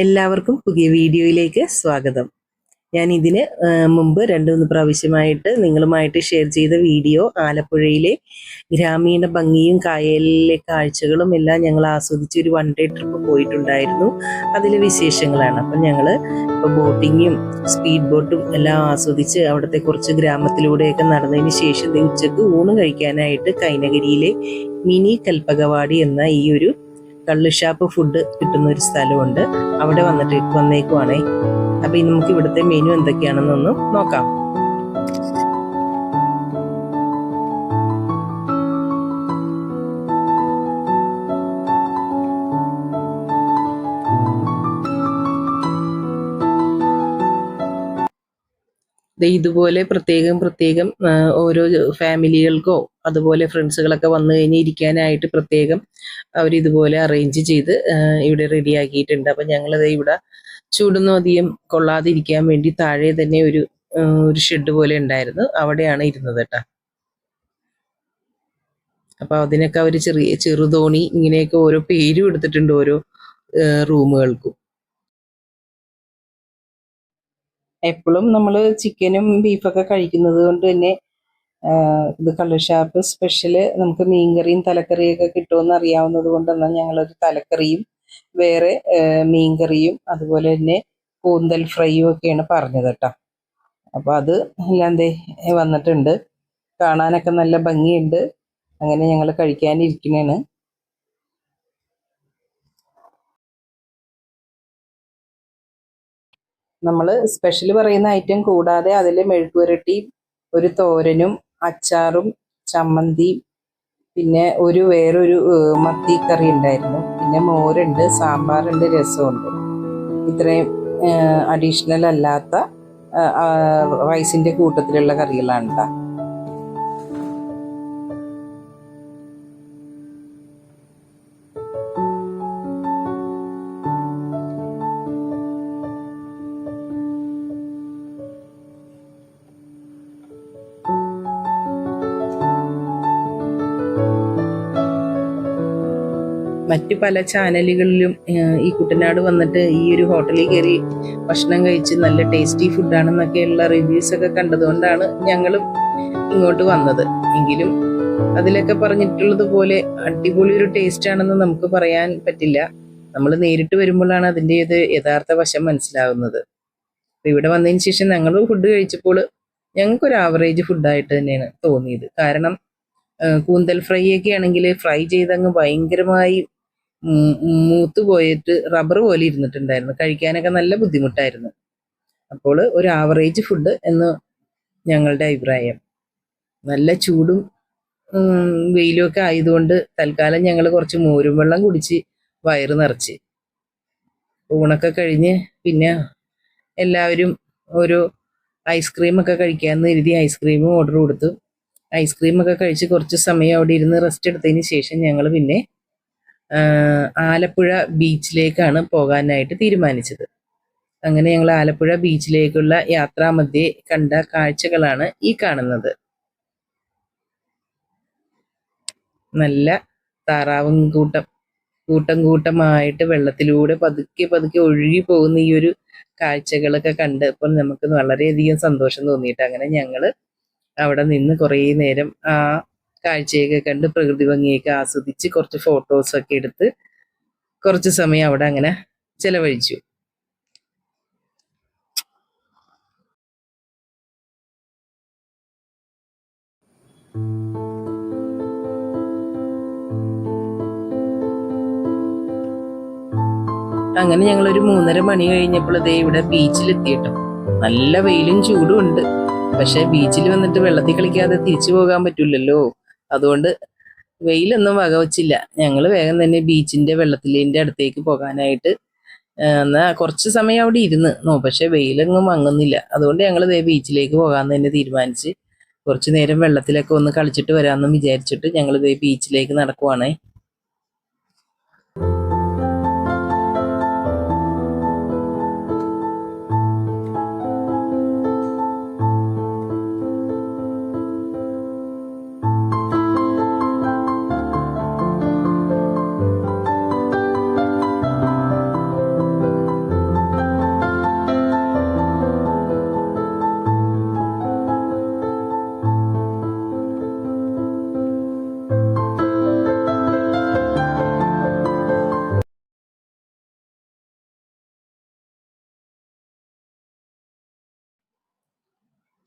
എല്ലാവർക്കും പുതിയ വീഡിയോയിലേക്ക് സ്വാഗതം. ഞാൻ ഇതിന് മുമ്പ് രണ്ടു മൂന്ന് പ്രാവശ്യമായിട്ട് നിങ്ങളുമായിട്ട് ഷെയർ ചെയ്ത വീഡിയോ ആലപ്പുഴയിലെ ഗ്രാമീണ ഭംഗിയും കായലിലെ കാഴ്ചകളും എല്ലാം ഞങ്ങൾ ആസ്വദിച്ച് ഒരു വൺ ഡേ ട്രിപ്പ് പോയിട്ടുണ്ടായിരുന്നു. അതിലെ വിശേഷങ്ങളാണ്. അപ്പം ഞങ്ങൾ ഇപ്പോൾ ബോട്ടിങ്ങും സ്പീഡ് ബോട്ടും എല്ലാം ആസ്വദിച്ച് അവിടുത്തെ കുറച്ച് ഗ്രാമത്തിലൂടെയൊക്കെ നടന്നതിന് ശേഷം ഉച്ചയ്ക്ക് ഊണ് കഴിക്കാനായിട്ട് കൈനഗരിയിലെ മിനി കൽപ്പകവാടി എന്ന ഈ ഒരു കള്ളുഷാപ്പ് ഫുഡ് കിട്ടുന്ന ഒരു സ്ഥലമുണ്ട്. അവിടെ വന്നിട്ട് വന്നേക്കുവാണേ. അപ്പൊ ഇനി നമുക്ക് ഇവിടുത്തെ മെനു എന്തൊക്കെയാണെന്നൊന്ന് നോക്കാം. ഇതുപോലെ പ്രത്യേകം പ്രത്യേകം ഓരോ ഫാമിലികൾക്കോ അതുപോലെ ഫ്രണ്ട്സുകളൊക്കെ വന്നു കഴിഞ്ഞിരിക്കാനായിട്ട് പ്രത്യേകം അവർ ഇതുപോലെ അറേഞ്ച് ചെയ്ത് ഇവിടെ റെഡിയാക്കിയിട്ടുണ്ട് അപ്പം ഞങ്ങളത് ഇവിടെ ചൂടൊന്നും അധികം കൊള്ളാതിരിക്കാൻ വേണ്ടി താഴെ തന്നെ ഒരു ഒരു ഷെഡ് പോലെ ഉണ്ടായിരുന്നു. അവിടെയാണ് ഇരുന്നത് കേട്ടോ അപ്പൊ അതിനൊക്കെ അവർ ചെറിയ ചെറുതോണി ഇങ്ങനെയൊക്കെ ഓരോ പേരും എടുത്തിട്ടുണ്ട് ഓരോ റൂമുകൾക്കും. എപ്പോഴും നമ്മൾ ചിക്കനും ബീഫൊക്കെ കഴിക്കുന്നത് കൊണ്ട് തന്നെ ഇത് കള്ളുഷാപ്പ് സ്പെഷ്യൽ നമുക്ക് മീൻകറിയും തലക്കറിയൊക്കെ കിട്ടുമെന്ന് അറിയാവുന്നത് കൊണ്ട് എന്നാൽ ഞങ്ങളൊരു തലക്കറിയും വേറെ മീൻകറിയും അതുപോലെ തന്നെ കൂന്തൽ ഫ്രൈയും ഒക്കെയാണ് പറഞ്ഞത് കേട്ടോ. അപ്പം അത് എല്ലാം ദേ വന്നിട്ടുണ്ട്. കാണാനൊക്കെ നല്ല ഭംഗിയുണ്ട്. അങ്ങനെ ഞങ്ങൾ കഴിക്കാനിരിക്കണേണ്. നമ്മൾ സ്പെഷ്യൽ പറയുന്ന ഐറ്റം കൂടാതെ അതിൽ മെഴുക്കുവരട്ടി ഒരു തോരനും അച്ചാറും ചമ്മന്തി പിന്നെ ഒരു വേറൊരു മത്തിക്കറി മത്തി കറി ഉണ്ടായിരുന്നു പിന്നെ മോരുണ്ട് സാമ്പാറുണ്ട് രസമുണ്ട് ഇത്രയും അഡീഷണൽ അല്ലാത്ത റൈസിന്റെ കൂട്ടത്തിലുള്ള കറികളാണ് ട്ടാ. മറ്റു പല ചാനലുകളിലും ഈ കുട്ടനാട് വന്നിട്ട് ഈ ഒരു ഹോട്ടലിൽ കയറി ഭക്ഷണം കഴിച്ച് നല്ല ടേസ്റ്റി ഫുഡാണെന്നൊക്കെയുള്ള റിവ്യൂസ് ഒക്കെ കണ്ടതുകൊണ്ടാണ് ഞങ്ങളും ഇങ്ങോട്ട് വന്നത്. എങ്കിലും അതിലൊക്കെ പറഞ്ഞിട്ടുള്ളത് പോലെ അടിപൊളി ഒരു ടേസ്റ്റ് ആണെന്ന് നമുക്ക് പറയാൻ പറ്റില്ല. നമ്മൾ നേരിട്ട് വരുമ്പോഴാണ് അതിന്റെ ഇത് യഥാർത്ഥ വശം മനസ്സിലാവുന്നത്. അപ്പൊ ഇവിടെ വന്നതിന് ശേഷം ഞങ്ങൾ ഫുഡ് കഴിച്ചപ്പോൾ ഞങ്ങൾക്കൊരു ആവറേജ് ഫുഡായിട്ട് തന്നെയാണ് തോന്നിയത്. കാരണം കൂന്തൽ ഫ്രൈ ഒക്കെ ആണെങ്കിൽ ഫ്രൈ ചെയ്തങ്ങ് ഭയങ്കരമായി മൂത്ത് പോയിട്ട് റബ്ബർ പോലെ ഇരുന്നിട്ടുണ്ടായിരുന്നു. കഴിക്കാനൊക്കെ നല്ല ബുദ്ധിമുട്ടായിരുന്നു. അപ്പോൾ ഒരു ആവറേജ് ഫുഡ് എന്ന് ഞങ്ങളുടെ അഭിപ്രായം. നല്ല ചൂടും വെയിലുമൊക്കെ ആയതുകൊണ്ട് തൽക്കാലം ഞങ്ങൾ കുറച്ച് മോരും വെള്ളം കുടിച്ച് വയറ് നിറച്ച്. ഊണൊക്കെ കഴിഞ്ഞ് പിന്നെ എല്ലാവരും ഒരു ഐസ്ക്രീമൊക്കെ കഴിക്കാമെന്ന് കരുതി ഐസ്ക്രീമും ഓർഡർ കൊടുത്തു. ഐസ്ക്രീമൊക്കെ കഴിച്ച് കുറച്ച് സമയം അവിടെ ഇരുന്ന് റെസ്റ്റ് എടുത്തതിന് ശേഷം ഞങ്ങൾ പിന്നെ ആലപ്പുഴ ബീച്ചിലേക്കാണ് പോകാനായിട്ട് തീരുമാനിച്ചത്. അങ്ങനെ ഞങ്ങൾ ആലപ്പുഴ ബീച്ചിലേക്കുള്ള യാത്രാമധ്യേ കണ്ട കാഴ്ചകളാണ് ഈ കാണുന്നത്. നല്ല താറാവും കൂട്ടം കൂട്ടം കൂട്ടമായിട്ട് വെള്ളത്തിലൂടെ പതുക്കെ പതുക്കെ ഒഴുകി പോകുന്ന ഈ ഒരു കാഴ്ചകളൊക്കെ കണ്ട് ഇപ്പോൾ നമുക്ക് വളരെയധികം സന്തോഷം തോന്നിയിട്ട് അങ്ങനെ ഞങ്ങൾ അവിടെ നിന്ന് കുറേ നേരം ആ കാഴ്ചയൊക്കെ കണ്ട് പ്രകൃതി ഭംഗിയൊക്കെ ആസ്വദിച്ച് കുറച്ച് ഫോട്ടോസൊക്കെ എടുത്ത് കുറച്ച് സമയം അവിടെ അങ്ങനെ ചെലവഴിച്ചു. അങ്ങനെ ഞങ്ങൾ ഒരു മൂന്നര മണി കഴിഞ്ഞപ്പോൾ ദേ ഇവിടെ ബീച്ചിലെത്തിയിട്ടോ. നല്ല വെയിലും ചൂടും ഉണ്ട്. പക്ഷെ ബീച്ചിൽ വന്നിട്ട് വെള്ളത്തിൽ കളിക്കാതെ തിരിച്ചു പോകാൻ പറ്റില്ലല്ലോ അതുകൊണ്ട് വെയിലൊന്നും വക വകവച്ചില്ല. ഞങ്ങൾ വേഗം തന്നെ ബീച്ചിന്റെ വെള്ളത്തിലിന്റെ അടുത്തേക്ക് പോകാനായിട്ട് എന്നാൽ കുറച്ച് സമയം അവിടെ ഇരുന്ന്. നോ പക്ഷെ വെയിലൊന്നും മങ്ങുന്നില്ല. അതുകൊണ്ട് ഞങ്ങൾ ദേ ബീച്ചിലേക്ക് പോകാൻ തന്നെ തീരുമാനിച്ച് കുറച്ച് നേരം വെള്ളത്തിലൊക്കെ ഒന്ന് കളിച്ചിട്ട് വരാമെന്ന് വിചാരിച്ചിട്ട് ഞങ്ങൾ ദേ ബീച്ചിലേക്ക് നടക്കുവാണേ.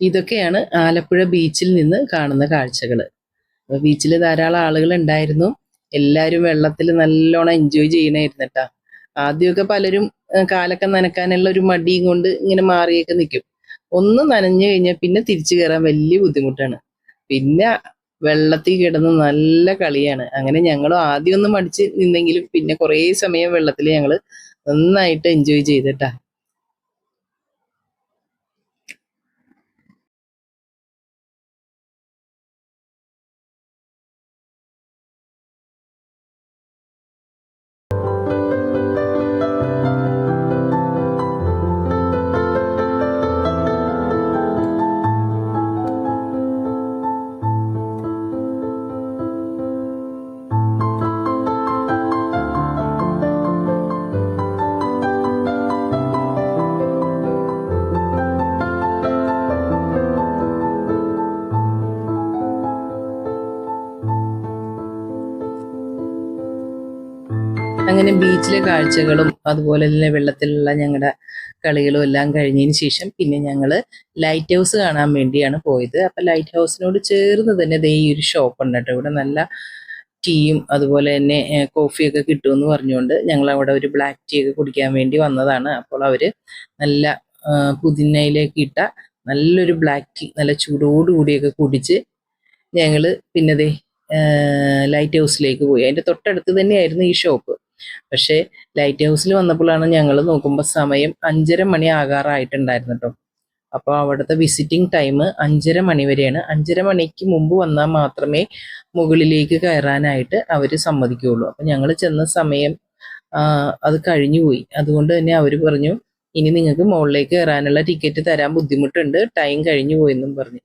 ഇതൊക്കെയാണ് ആലപ്പുഴ ബീച്ചിൽ നിന്ന് കാണുന്ന കാഴ്ചകൾ ബീച്ചിൽ ധാരാളം ആളുകൾ ഉണ്ടായിരുന്നു. എല്ലാവരും വെള്ളത്തിൽ നല്ലോണം എൻജോയ് ചെയ്യണമായിരുന്നു കേട്ടോ ആദ്യമൊക്കെ പലരും കാലൊക്കെ നനക്കാനുള്ള ഒരു മടിയും കൊണ്ട് ഇങ്ങനെ മാറിയൊക്കെ നിൽക്കും ഒന്ന് നനഞ്ഞു കഴിഞ്ഞാൽ പിന്നെ തിരിച്ചു കയറാൻ വലിയ ബുദ്ധിമുട്ടാണ്. പിന്നെ വെള്ളത്തിൽ കിടന്ന് നല്ല കളിയാണ്. അങ്ങനെ ഞങ്ങൾ ആദ്യം ഒന്ന് മടിച്ച് നിന്നെങ്കിലും പിന്നെ കുറേ സമയം വെള്ളത്തിൽ ഞങ്ങൾ നന്നായിട്ട് എൻജോയ് ചെയ്തിട്ടാ അങ്ങനെ ബീച്ചിലെ കാഴ്ചകളും അതുപോലെ തന്നെ വെള്ളത്തിലുള്ള ഞങ്ങളുടെ കളികളും എല്ലാം കഴിഞ്ഞതിന് ശേഷം പിന്നെ ഞങ്ങൾ ലൈറ്റ് ഹൗസ് കാണാൻ വേണ്ടിയാണ് പോയത്. അപ്പം ലൈറ്റ് ഹൗസിനോട് ചേർന്ന് തന്നെ ദേ ഈ ഒരു ഷോപ്പ് ഉണ്ട് കേട്ടോ. ഇവിടെ നല്ല ടീയും അതുപോലെ തന്നെ കോഫിയൊക്കെ കിട്ടുമെന്ന് പറഞ്ഞുകൊണ്ട് ഞങ്ങൾ അവിടെ ഒരു ബ്ലാക്ക് ടീ ഒക്കെ കുടിക്കാൻ വേണ്ടി വന്നതാണ്. അപ്പോൾ അവർ നല്ല പുതിനയിലേക്ക് ഇട്ട നല്ലൊരു ബ്ലാക്ക് ടീ നല്ല ചൂടോടുകൂടിയൊക്കെ കുടിച്ച് ഞങ്ങൾ പിന്നെ ദേ ലൈറ്റ് ഹൗസിലേക്ക് പോയി. അതിന്റെ തൊട്ടടുത്ത് തന്നെയായിരുന്നു ഈ ഷോപ്പ് പക്ഷേ ലൈറ്റ് ഹൗസിൽ വന്നപ്പോഴാണ് ഞങ്ങൾ നോക്കുമ്പോൾ സമയം അഞ്ചര മണി ആകാറായിട്ടുണ്ടായിരുന്നു കേട്ടോ. അപ്പോൾ അവിടുത്തെ വിസിറ്റിംഗ് ടൈം അഞ്ചര മണി വരെയാണ്. അഞ്ചര മണിക്ക് മുമ്പ് വന്നാൽ മാത്രമേ മുകളിലേക്ക് കയറാനായിട്ട് അവർ സമ്മതിക്കുകയുള്ളൂ. അപ്പം ഞങ്ങൾ ചെന്ന സമയം അത് കഴിഞ്ഞു പോയി. അതുകൊണ്ട് തന്നെ അവർ പറഞ്ഞു ഇനി നിങ്ങൾക്ക് മുകളിലേക്ക് കയറാനുള്ള ടിക്കറ്റ് തരാൻ ബുദ്ധിമുട്ടുണ്ട്. ടൈം കഴിഞ്ഞു പോയെന്നും പറഞ്ഞു.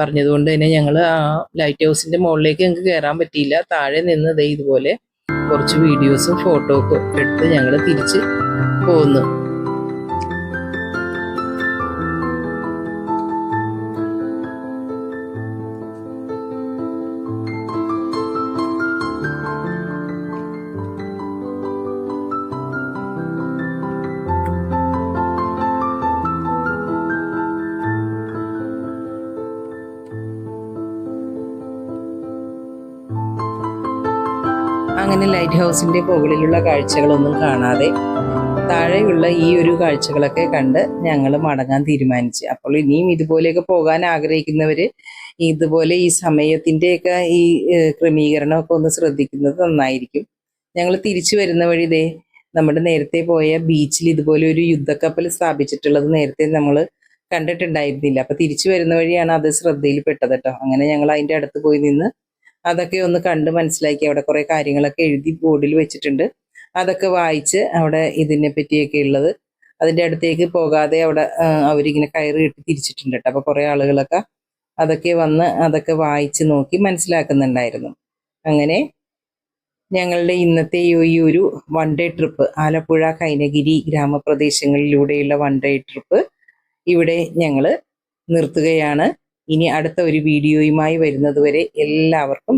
പറഞ്ഞതുകൊണ്ട് തന്നെ ഞങ്ങൾ ആ ലൈറ്റ് ഹൗസിന്റെ മുകളിലേക്ക് ഞങ്ങൾക്ക് കയറാൻ പറ്റിയില്ല. താഴെ നിന്ന് ദേ ഇതുപോലെ കുറച്ച് വീഡിയോസും ഫോട്ടോ ഒക്കെ എടുത്ത് ഞങ്ങൾ തിരിച്ച് പോന്നു അങ്ങനെ ലൈറ്റ് ഹൗസിന്റെ മുകളിലുള്ള കാഴ്ചകളൊന്നും കാണാതെ താഴെയുള്ള ഈ ഒരു കാഴ്ചകളൊക്കെ കണ്ട് ഞങ്ങൾ മടങ്ങാൻ തീരുമാനിച്ചു. അപ്പോൾ ഇനിയും ഇതുപോലെയൊക്കെ പോകാൻ ആഗ്രഹിക്കുന്നവർ ഇതുപോലെ ഈ സമയത്തിന്റെയൊക്കെ ഈ ക്രമീകരണമൊക്കെ ഒന്ന് ശ്രദ്ധിക്കുന്നത് നന്നായിരിക്കും. ഞങ്ങൾ തിരിച്ചു വരുന്ന വഴി ദേ നമ്മുടെ നേരത്തെ പോയ ബീച്ചിൽ ഇതുപോലെ ഒരു യുദ്ധക്കപ്പൽ സ്ഥാപിച്ചിട്ടുള്ളത് നേരത്തെ നമ്മൾ കണ്ടിട്ടുണ്ടായിരുന്നില്ല. അപ്പൊ തിരിച്ചു വരുന്ന വഴിയാണ് അത് ശ്രദ്ധയിൽപ്പെട്ടത് കേട്ടോ. അങ്ങനെ ഞങ്ങൾ അതിന്റെ അടുത്ത് പോയി നിന്ന് അതൊക്കെ ഒന്ന് കണ്ട് മനസ്സിലാക്കി അവിടെ കുറേ കാര്യങ്ങളൊക്കെ എഴുതി ബോർഡിൽ വെച്ചിട്ടുണ്ട്. അതൊക്കെ വായിച്ച് അവിടെ ഇതിനെ പറ്റിയൊക്കെ ഉള്ളത്. അതിന്റെ അടുത്തേക്ക് പോകാതെ അവിടെ അവരിങ്ങനെ കയറി ഇട്ട് തിരിച്ചിട്ടുണ്ട് കേട്ടോ. അപ്പൊ കുറെ ആളുകളൊക്കെ അതൊക്കെ വന്ന് അതൊക്കെ വായിച്ച് നോക്കി മനസ്സിലാക്കുന്നുണ്ടായിരുന്നു. അങ്ങനെ ഞങ്ങളുടെ ഇന്നത്തെ ഈ ഒരു one day trip Alappuzha Kainakary ഗ്രാമപ്രദേശങ്ങളിലൂടെയുള്ള one day trip ഇവിടെ ഞങ്ങൾ നിർത്തുകയാണ്. ഇനി അടുത്ത ഒരു വീഡിയോയുമായി വരുന്നതുവരെ എല്ലാവർക്കും